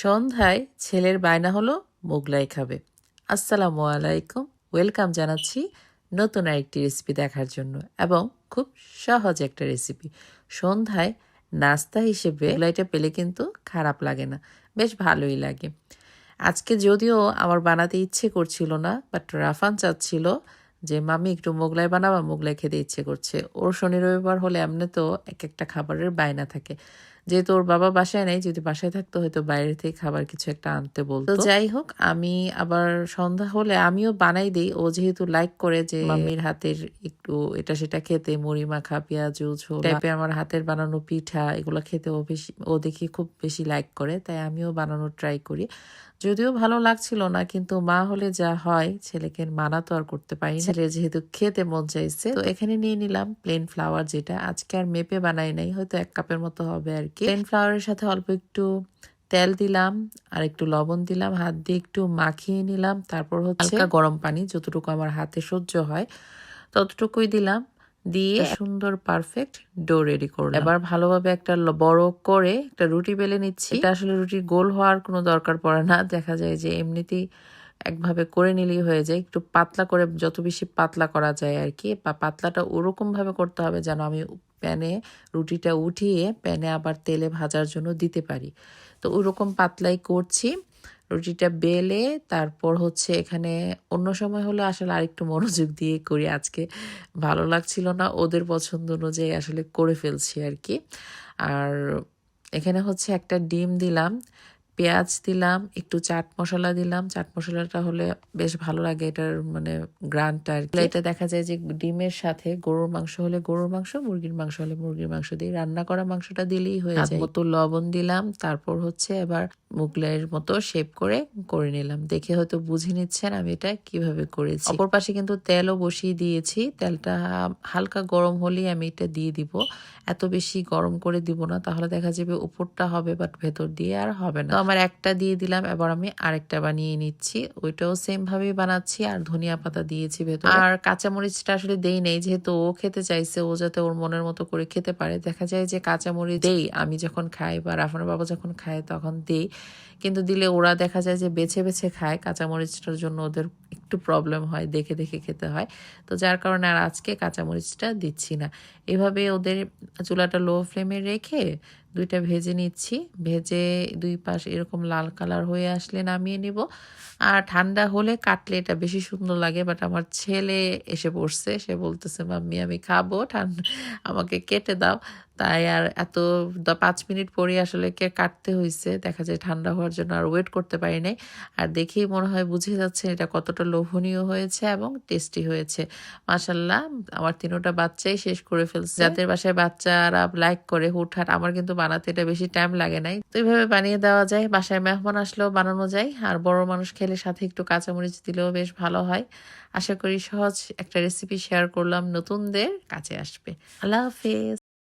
সন্ধ্যায় ছেলের বায়না হলো মোগলাই খাবে। আসসালামু আলাইকুম। ওয়েলকাম জানাচ্ছি নতুন আরেকটি রেসিপি দেখার জন্য এবং খুব সহজ একটা রেসিপি। সন্ধ্যায় নাস্তা হিসেবে মোগলাইটা পেলে কিন্তু খারাপ লাগে না, বেশ ভালোই লাগে। আজকে যদিও আমার বানাতে ইচ্ছে করছিল না বাট রাফান চাচ্ছিল যে মামি একটু মোগলাই বানাবা, মোগলাই খেতে ইচ্ছে করছে। ওর শনি রবিবার হলে এমনি তো এক একটা খাবারের বায়না থাকে। যেহেতু ওর বাবা বাসায় নেই যদি বাসায় থাকতো হয়তো বাইরে থেকে খাবার কিছু একটা আনতে বলতো। যাই হোক আমি আবার সন্ধ্যা হলে আমিও বানাই দিই। ও যেহেতু লাইক করে যে মাম্মির হাতের একটু এটা সেটা খেতে মুড়ি মাখা পেঁয়াজ ঝোল টাইপের আমার হাতের বানানো পিঠা এগুলো খেতে ও বেশি ও দেখি খুব বেশি লাইক করে তাই আমিও বানানোর ট্রাই করি। যদিও ভালো লাগছিল না কিন্তু মা হলে যা হয় ছেলেকে মানা তো আর করতে পারি। ছেলে যেহেতু খেতে মন চাইছে তো এখানে নিয়ে নিলাম প্লেন ফ্লাওয়ার যেটা। আজকে আর মেপে বানাই নাই হয়তো এক কাপের মতো হবে আর কি প্লেন ফ্লাওয়ারের সাথে অল্প একটু তেল দিলাম আর একটু লবণ দিলাম হাত দিয়ে একটু মাখিয়ে নিলাম। তারপর হচ্ছে গরম পানি যতটুকু আমার হাতে সহ্য হয় ততটুকুই দিলাম। দিয়ে সুন্দর পারফেক্ট ডো রেডি করলাম। এবার ভালোভাবে একটা বড় করে একটা রুটি বেলে নিচ্ছি। এটা আসলে রুটি গোল হওয়ার কোনো দরকার পড়ে না। দেখা যায় যে এমনিতেই একভাবে করে নিলেই হয়ে যায়। একটু পাতলা করে যত বেশি পাতলা করা যায় আর কি বা পাতলাটা ওরকমভাবে করতে হবে যেন আমি প্যানে রুটিটা উঠিয়ে প্যানে আবার তেলে ভাজার জন্য দিতে পারি। তো ওরকম পাতলাই করছি। রুটিটা বেলে তারপর হচ্ছে এখানে অন্য সময় হলে আসলে আরেকটু মনোযোগ দিয়ে করি। আজকে ভালো লাগছিল না, ওদের পছন্দ অনুযায়ী আসলে করে ফেলছি আর কি আর এখানে হচ্ছে একটা ডিম দিলাম। পেঁয়াজ দিলাম একটু চাট মশলা দিলাম। চাট মশলাটা হলে বেশ ভালো লাগে এটার মানে গ্রানটা আর কি। এটা দেখা যায় যে ডিমের সাথে গরুর মাংস হলে গরুর মাংস মুরগির মাংস হলে মুরগির মাংস দিয়ে রান্না করা মাংসটা দিলেই হয়ে যায়। মতো লবণ দিলাম তারপর হচ্ছে এবার মুগলাইয়ের মতো শেপ করে করে নিলাম। দেখে হয়তো বুঝে নিচ্ছেন আমি এটা কীভাবে করেছি। অপর পাশে কিন্তু তেলও বসিয়ে দিয়েছি। তেলটা হালকা গরম হলেই আমি এটা দিয়ে দিব। এত বেশি গরম করে দিব না, তাহলে দেখা যাবে উপরটা হবে বাট ভেতর দিয়ে আর হবে না। তো আমার একটা দিয়ে দিলাম, এবার আমি আরেকটা বানিয়ে নিচ্ছি। ওইটাও সেম ভাবেই বানাচ্ছি আর ধনিয়া পাতা দিয়েছি ভেতর। আর কাঁচামরিচটা আসলে দেই নেই, যেহেতু ও খেতে চাইছে, ও যাতে ওর মনের মতো করে খেতে পারে। দেখা যায় যে কাঁচামরিচ দেই, আমি যখন খাই বা রাফানের বাবা যখন খায় তখন দেই। কিন্তু দিলে ওরা দেখা যায় যে বেছে বেছে খায়, কাঁচামরিচটার জন্য ওদের একটু প্রবলেম হয়, দেখে দেখে খেতে হয়। তো যার কারণে আর আজকে কাঁচামরিচটা দিচ্ছি না। এভাবে ওদের চুলাটা লো ফ্লেমে রেখে দুইটা ভেজে নিচ্ছি। ভেজে দুই পাশ এরকম লাল কালার হয়ে আসলে নামিয়ে নিব। আর ঠান্ডা হলে কাটলে এটা বেশি সুন্দর লাগে বাট আমার ছেলে এসে পড়ছে। সে বলতেছে মাম্মি আমি খাব। ঠান্ডা আমাকে কেটে দাও। তাই আর এত দ- পাঁচ মিনিট পরে আসলে কে কাটতে হয়েছে দেখা যায় ঠান্ডা হওয়ার জন্য আর ওয়েট করতে পারি নাই। আর দেখেই মনে হয় বুঝে যাচ্ছে এটা কতটা লোভনীয় হয়েছে এবং টেস্টি হয়েছে। মাসাল্লাহ আমার তিনোটা বাচ্চাই শেষ করে ফেলছে। যাদের বাসায় বাচ্চারা লাইক করে হুটহাট আমার কিন্তু বানাতে এটা বেশি টাইম লাগে নাই। তো এইভাবে বানিয়ে দেওয়া যায়, বাসায় মেহমান আসলেও বানানো যায়, আর বড় মানুষ খেলে সাথে একটু কাঁচামরিচ দিলেও বেশ ভালো হয়। আশা করি সহজ একটা রেসিপি শেয়ার করলাম নতুনদের, কাছে আসবে। আল্লাহ হাফেজ।